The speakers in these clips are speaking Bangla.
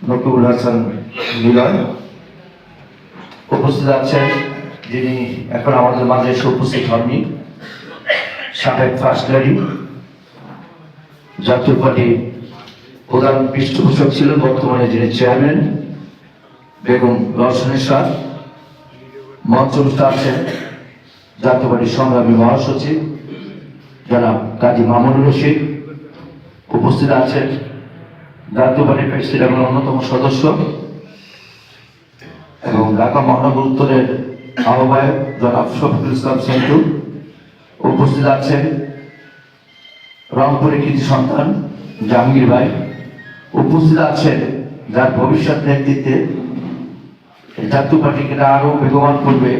নকিবুল হাসান মিলন উপস্থিত আছেন, যিনি এখন আমাদের মাঝে এসে উপস্থিত হননি। সাবেক ফার্স্ট লেডি জাতীয় পার্টি প্রধান পৃষ্ঠপোষক ছিলেন বর্তমানে যিনি চেয়ারম্যান বেগম রওশনের শাহ মঞ্চস্থ আছেন জাতীয় পার্টির সংগ্রামী মহাসচিব যারা কাজী মামুনুর রশিদ। উপস্থিত আছেন জাতীয় পার্টির প্রেসিডেন্ট এবং অন্যতম সদস্য এবং ঢাকা মহানগর উত্তরের আহ্বায়ক জনাব শফিকুল ইসলাম সেন্টু উপস্থিত আছেন রংপুরের কৃতি সন্তান জাহাঙ্গীর ভাই। উপস্থিত আছেন যার ভবিষ্যৎ নেতৃত্বে জাতীয় পার্টিকে আরও বেগবান করবে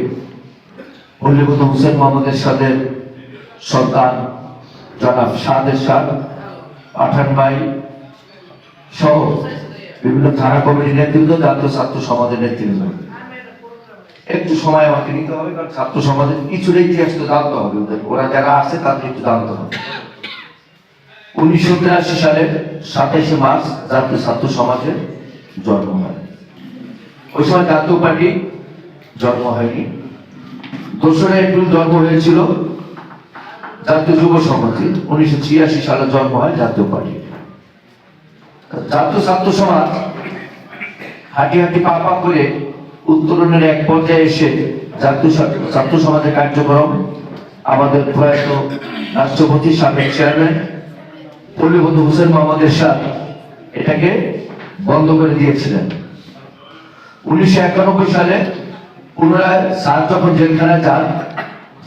মল্লিকুত হুসেন মোহাম্মদের সাথে সন্তান জনাব সাদের সাদ পাঠান ভাই। সহ বিভিন্ন থানা কমিটির নেতৃত্ব জাতীয় ছাত্র সমাজের নেতৃত্ব একটু সময় আমাকে নিতে হবে, কারণ ছাত্র সমাজের কিছুটা ইতিহাস তো জানতে হবে ওদের। ওরা যারা আছে, তাদের একটু জানতে হবে। উনিশশো তিরাশি সালের সাতাশে মার্চ জাতীয় ছাত্র সমাজের জন্ম হয়। ওই সময় জাতীয় পার্টি জন্ম হয়নি। দোসরা এপ্রিল জন্ম হয়েছিল জাতীয় যুব সমিতি উনিশশো ছিয়াশি সালে জন্ম হয় জাতীয় পার্টি। জাতীয় ছাত্র সমাজ, হাঁটি হাঁটি পা পা করে উত্তরণের এক পর্যায়ে এসে ছাত্র- ছাত্র সমাজের কার্যক্রম আমাদের প্রয়াত রাষ্ট্রপতি সাবেক চেয়ারম্যান পল্লীবন্ধু হোসেন মোহাম্মদ এরশাদ এটাকে বন্ধ করে দিয়েছিলেন। উনিশশো একানব্বই সালে পুনরায় স্যার যখন জেলখানায় যান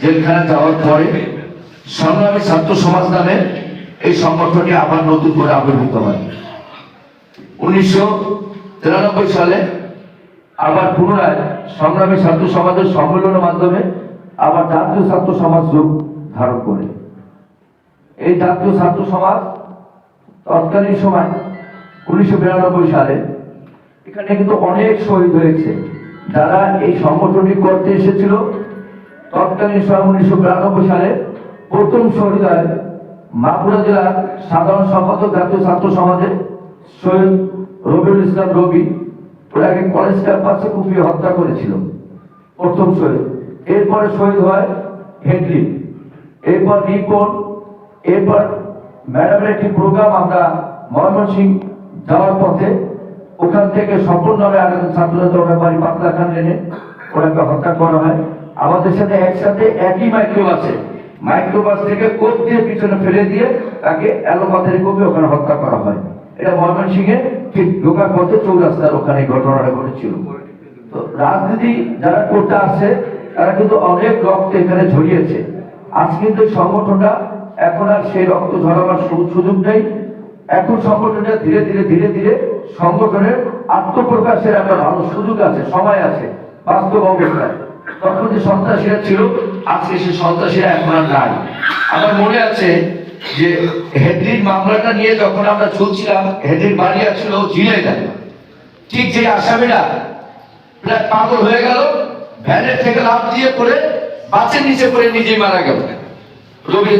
জেলখানা যাওয়ার পরে সংগ্রামী ছাত্র সমাজ নামে এই সংগঠনটি আবার নতুন করে আবির্ভূত হয়। উনিশশো তিরানব্বই সালে আবার পুনরায় সংগ্রামী ছাত্র সমাজের সম্মেলনের মাধ্যমে আবার জাতীয় ছাত্র সমাজ রূপ ধারণ করে। এই জাতীয় ছাত্র সমাজ তৎকালীন সময় উনিশশো বিরানব্বই সালে এখানে কিন্তু অনেক শহীদ হয়েছে। যারা এই সংগঠনটি করতে এসেছিল, তৎকালীন সময় উনিশশো বিরানব্বই সালে প্রথম শহীদ হয় মাগুরা জেলার সাধারণ সম্পাদক জাতীয় ছাত্র সমাজের শহীদ রবিউল ইসলাম রবি ওরা ওনাকে কলেজ ক্যাম্পাসে কুপিয়ে হত্যা করেছিল। প্রথম শহীদ। এরপরে শহীদ হয় হেডলি। এরপর রিপন, এরপর ম্যাডামের একটি প্রোগ্রাম আমরা ময়মনসিংহ যাওয়ার পথে, ওখান থেকে সম্পূর্ণভাবে আরেকজন ছাত্রনেতা ওনার বাড়ি পাতলা খান লেনে ওনাকে হত্যা করা হয়। আমাদের সাথে একসাথে একই মাইক্রোবাসে মাইক্রোবাস থেকে কোপ দিয়ে পিছনে ফেলে দিয়ে তাকে অ্যালোপাথের কোপে ওখানে হত্যা করা হয়। এটা ময়মনসিংহে ঠিক ঢোকার পথে চৌরাস্তার ওখানে ঘটনাটা ঘটেছিল। তো রাজনীতি যারা করতে আসছে, তারা কিন্তু অনেক রক্ত এখানে ঝরিয়েছে। আজ কিন্তু সংগঠনটা এখন আর সেই রক্ত ঝরাবার সুযোগ নেই। এখন সংগঠনটা ধীরে ধীরে ধীরে ধীরে সংগঠনের আত্মপ্রকাশের একটা ভালো সুযোগ আছে, সময় আছে, বাস্তব অবস্থায়। তখন যে সন্ত্রাসীরা ছিল, আজকে সে সন্ত্রাসীরা এখন আর নাই। আমার মনে আছে যে হেডলির মামলাটা নিয়ে যখন আমরা চলছিলাম, হেডলির বাড়ি আছিল ঝিনাইদা ঠিক যে আসামিরা প্রায় পাগল হয়ে গেল ভ্যানের থেকে লাভ দিয়ে পড়ে বাসের নিচে পড়ে নিজেই মারা গেল। রবি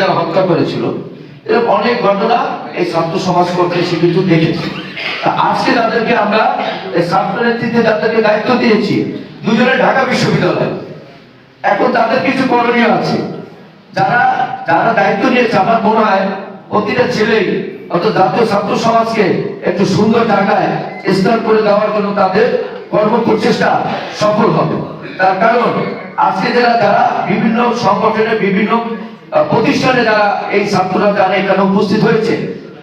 যারা হত্যা করেছিল, এরকম অনেক ঘটনা এই ছাত্র সমাজ করতে সে কিন্তু দেখেছি। আজকে তাদেরকে আমরা এই ছাত্র নেতৃত্বে যাদেরকে দায়িত্ব দিয়েছি, দুজনে ঢাকা বিশ্ববিদ্যালয়। এখন তাদের কিছু করণীয় আছে। যারা যারা দায়িত্ব নিয়েছে, আমার মনে হয় প্রতিটা ছেলেই অত জাতীয় ছাত্র সমাজকে একটু সুন্দর জায়গায় স্থান করে দেওয়ার জন্য তাদের কর্ম প্রচেষ্টা সফল হবে। তার কারণ, আজকে যারা যারা বিভিন্ন সংগঠনে বিভিন্ন প্রতিষ্ঠানে যারা এই ছাত্ররা, যারা এখানে উপস্থিত হয়েছে,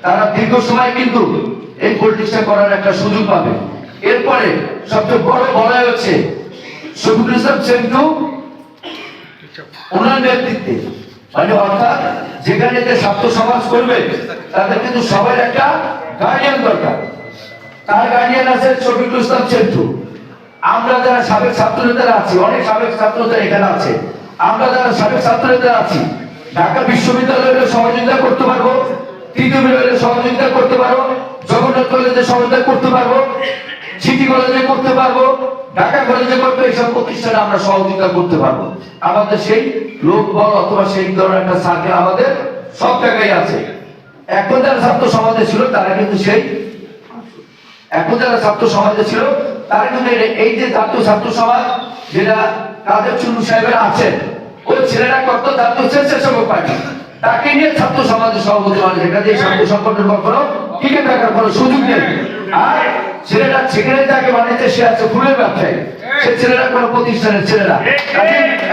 তারা দীর্ঘ সময় কিন্তু এই পলিটিক্সটা করার একটা সুযোগ পাবে। এরপরে সবচেয়ে বড় বলা হচ্ছে, শফিকুল সেন্টু, ওনার নেতৃত্বে মানে অর্থাৎ যেখানে যে ছাত্র সমাজ করবে, তাদের কিন্তু সবার একটা গার্ডিয়ান দরকার। তার গার্ডিয়ান আছে শফিকুল ইসলাম সেন্টু। আমরা যারা সাবেক ছাত্র নেতারা আছি, অনেক সাবেক ছাত্র নেতা এখানে আছে। আমরা যারা সাবেক ছাত্র নেতারা আছি, ঢাকা বিশ্ববিদ্যালয়ের সহযোগিতা করতে পারব, তৃতীয় বিভাগের সহযোগিতা করতে পারব, জগন্নাথ কলেজে সহযোগিতা করতে পারব। সিটি কলেজে করতে পারব, ঢাকা কলেজে করতে এইসব প্রতিষ্ঠানে আমরা সহযোগিতা করতে পারব। আমাদের সেই লোক বল অথবা সেই ধরনের একটা সার্কেল আমাদের সব জায়গায় আছে। এখন যারা ছাত্র সমাজে ছিল, তারা কিন্তু সেই এখন যারা ছাত্র সমাজে ছিল, তারা কিন্তু এই- যে জাতীয় ছাত্র সমাজ, যেটা কাদের চুনু সাহেবের আছেন ওই ছেলেরা কত জাতীয় স্বেচ্ছাসেবক পার্টি তাকে নিয়ে ছাত্র সমাজের সভাপতি মানে যেখানে এই ছাত্র সংগঠন কখনো টিকে থাকার কোনো সুযোগ নেই। আর ছেলেরা সেখানে যাকে বানিয়েছে সে আছে ফুলের ব্যবসায়ী। সে ছেলেরা কোনো প্রতিষ্ঠানের ছেলেরা।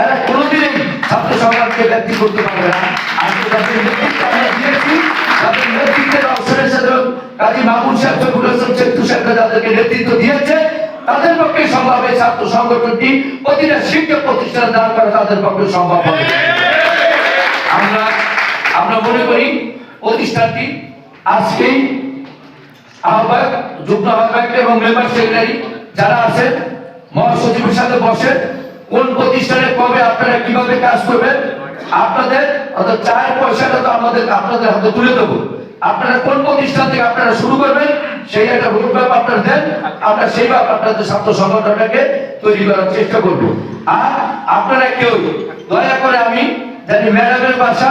এরা কোনোদিনই ছাত্র সমাজকে ব্যক্তি করতে পারবে না। আন্তর্জাতিক নেতৃত্ব আমরা দিয়েছি তাদের নেতৃত্বের অবসরের সাথে কাজী সাহেব চেত্তু সাহেব যাদেরকে নেতৃত্ব দিয়েছে, তাদের পক্ষে সম্ভব এই ছাত্র সংগঠনটি প্রতিটা শিক্ষা প্রতিষ্ঠানে দাঁড় করা তাদের পক্ষে সম্ভব হবে। আমরা আমরা মনে করি, প্রতিষ্ঠানটি আজকেই আহ্বায়ক, যুগ্ম আহ্বায়ক এবং মেম্বার সেক্রেটারি যারা আছেন, মহাসচিবের সাথে বসেন কোন প্রতিষ্ঠানে কবে আপনারা কীভাবে কাজ করবেন, আপনাদের অর্থাৎ চায়ের পয়সাটা তো আমাদের, আপনাদের হাতে তুলে দেবো। আপনারা কোন প্রতিষ্ঠান থেকে আপনারা শুরু করবেন, সেই একটা রোডম্যাপ আপনারা দেন, আমরা সেইভাবে আপনাদের ছাত্র সংগঠনটাকে তৈরি করার চেষ্টা করব। আর আপনারা কেউ, দয়া করে আমি জানি ম্যাডামের বাসা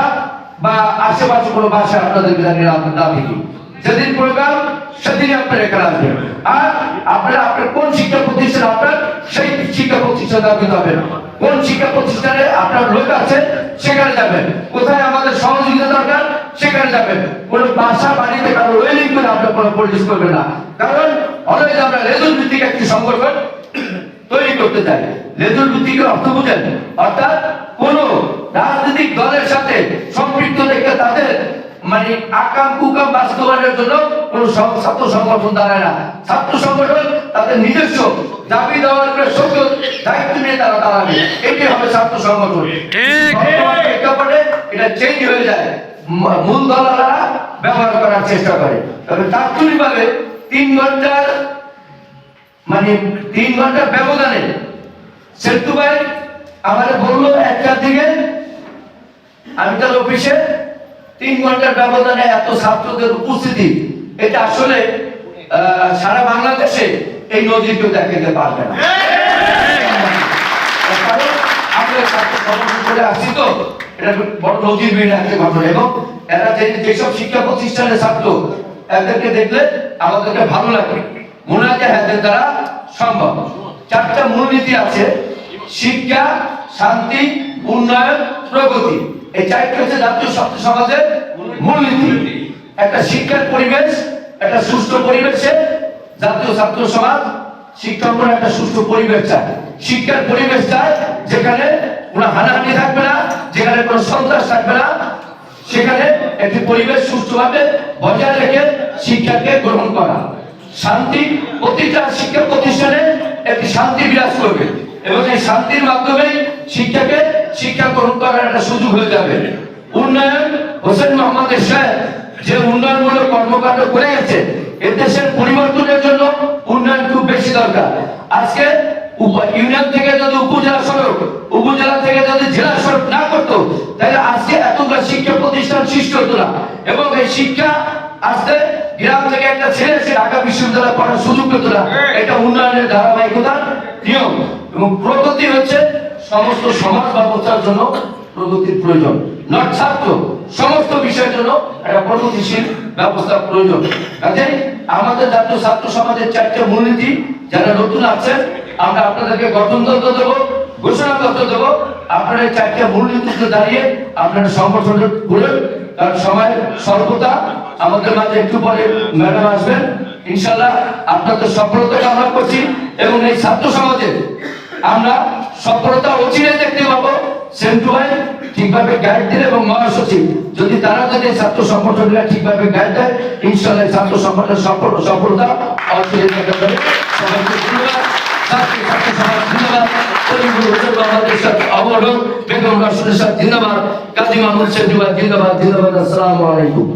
বা আশেপাশে কোনো বাসা আপনাদেরকে জানি না দেখি যেদিন প্রোগ্রাম সেদিনই আপনারা এখানে আসবেন আর আপনারা আপনার কোন শিক্ষা প্রতিষ্ঠান আপনার, সেই শিক্ষা প্রতিষ্ঠানে আপনি যাবেন। কোন শিক্ষা প্রতিষ্ঠানে আপনার লোক আছে, সেখানে যাবেন। কোথায় আমাদের সহযোগিতা দরকার, সেখানে যাবেন। কোন বাসা, বাড়িতে কারও ওয়েলিং করে আপনার কোনো পরিবেশ করবেন না। কারণ অলরেডি আমরা রেজল ভিত্তিক একটি সংগঠন তৈরি করতে চাই। লেজুর ভিত্তিকে অর্থ বুঝেন। অর্থাৎ কোন রাজনৈতিক দলের সাথে সম্পৃক্ত থেকে তাদের মানে আকাম কুকাম বাস্তবায়নের জন্য কোন ছাত্র সংগঠন দাঁড়ায় না। ছাত্র সংগঠন তাদের নিজস্ব দাবি দেওয়ার সত্য দায়িত্ব নিয়ে তারা দাঁড়াবে। এটি হবে ছাত্র সংগঠন। প্রেক্ষাপটে এটা চেঞ্জ হয়ে যায়। মূল দলারা ব্যবহার করার চেষ্টা করে। তবে তাৎক্ষণিকভাবে তিন ঘণ্টার মানে তিন ঘণ্টার ব্যবধানে সেতু ভাই আমাদের বলল একটা দিকে আমি তার অফিসে তিন ঘণ্টার ব্যবধানে এত ছাত্রদের উপস্থিতি, এটা আসলে সারা বাংলাদেশে এই নদীর কেউ দেখাতে পারবে না। ঘটনা। এবং এরা যেসব শিক্ষা এদেরকে আমাদেরকে এদের দ্বারা সম্ভব। আছে, শিক্ষা, শান্তি, উন্নয়ন, প্রগতি। এই চারটি হচ্ছে জাতীয় ছাত্র সমাজের মূলনীতি। একটা শিক্ষার পরিবেশ, একটা সুস্থ পরিবেশে জাতীয় ছাত্র সমাজ শিক্ষকরা একটা সুস্থ পরিবেশ চায়। শিক্ষার পরিবেশ চায় যেখানে কোনো হানাহানি থাকবে না, যেখানে কোনো সন্ত্রাস থাকবে না, সেখানে একটি পরিবেশ সুষ্ঠুভাবে বজায় রেখে শিক্ষাকে গ্রহণ করা। শান্তি প্রতিটা শিক্ষা প্রতিষ্ঠানে একটি শান্তি বিরাজ করবে এবং এই শান্তির মাধ্যমে শিক্ষাকে শিক্ষা গ্রহণ করার একটা সুযোগ হয়ে যাবে। উন্নয়ন হোসেন মোহাম্মদ সাহেব যে উন্নয়নমূলক কর্মকাণ্ড করে গেছে এ দেশের পরিবর্তনের জন্য উন্নয়ন খুব বেশি দরকার। আজকে ইউনিয়ন থেকে যদি উপজেলা সড়ক উপজেলা থেকে যদি জেলা সড়ক না করতো তাহলে আজকে এতগুলো শিক্ষা প্রতিষ্ঠান সৃষ্টি হতো না। এবং এই শিক্ষা আজকে গ্রাম থেকে একটা ছেলে সে ঢাকা বিশ্ববিদ্যালয়ে পড়ার সুযোগ পেত না। এটা উন্নয়নের ধারাবাহিকতার নিয়ম। এবং প্রগতি হচ্ছে সমস্ত সমাজ ব্যবস্থার জন্য প্রগতির প্রয়োজন। নট ছাত্র, সমস্ত বিষয়ের জন্য একটা প্রগতিশীল ব্যবস্থা প্রয়োজন। কাজেই আমাদের জাতীয় ছাত্র সমাজের চারটে মূলনীতি যারা নতুন আছেন, আমরা আপনাদেরকে গঠনতন্ত্র দেবো, ঘোষণাপত্র দেবো। আপনারা চারটে মূলনীতিতে দাঁড়িয়ে আপনারা সংগঠন করুন কারণ সময় স্বল্পতা আমাদের মাঝে একটু পরে ম্যাডাম আসবেন। ইনশাল্লাহ আপনাদের সফলতা কামনা করছি এবং এই ছাত্র সমাজে আমরা সফলতা অচিরে দেখতে পাবো। সেন্টু ঠিকভাবে গাইড দিলে এবং মহাসচিব, যদি তারা যদি ছাত্র সংগঠনরা ঠিকভাবে গাইড দেয় ইনশাল্লাহ ছাত্র সংগঠনের সফল সফলতা অচিরে দেখতে পাবে সবাইকে ধন্যবাদ। ছাত্র ছাত্র ধন্যবাদ। অবরোধ কাজী মাহমুদ সেন্টু ভাই জিন্দাবাদ আসসালামু আলাইকুম।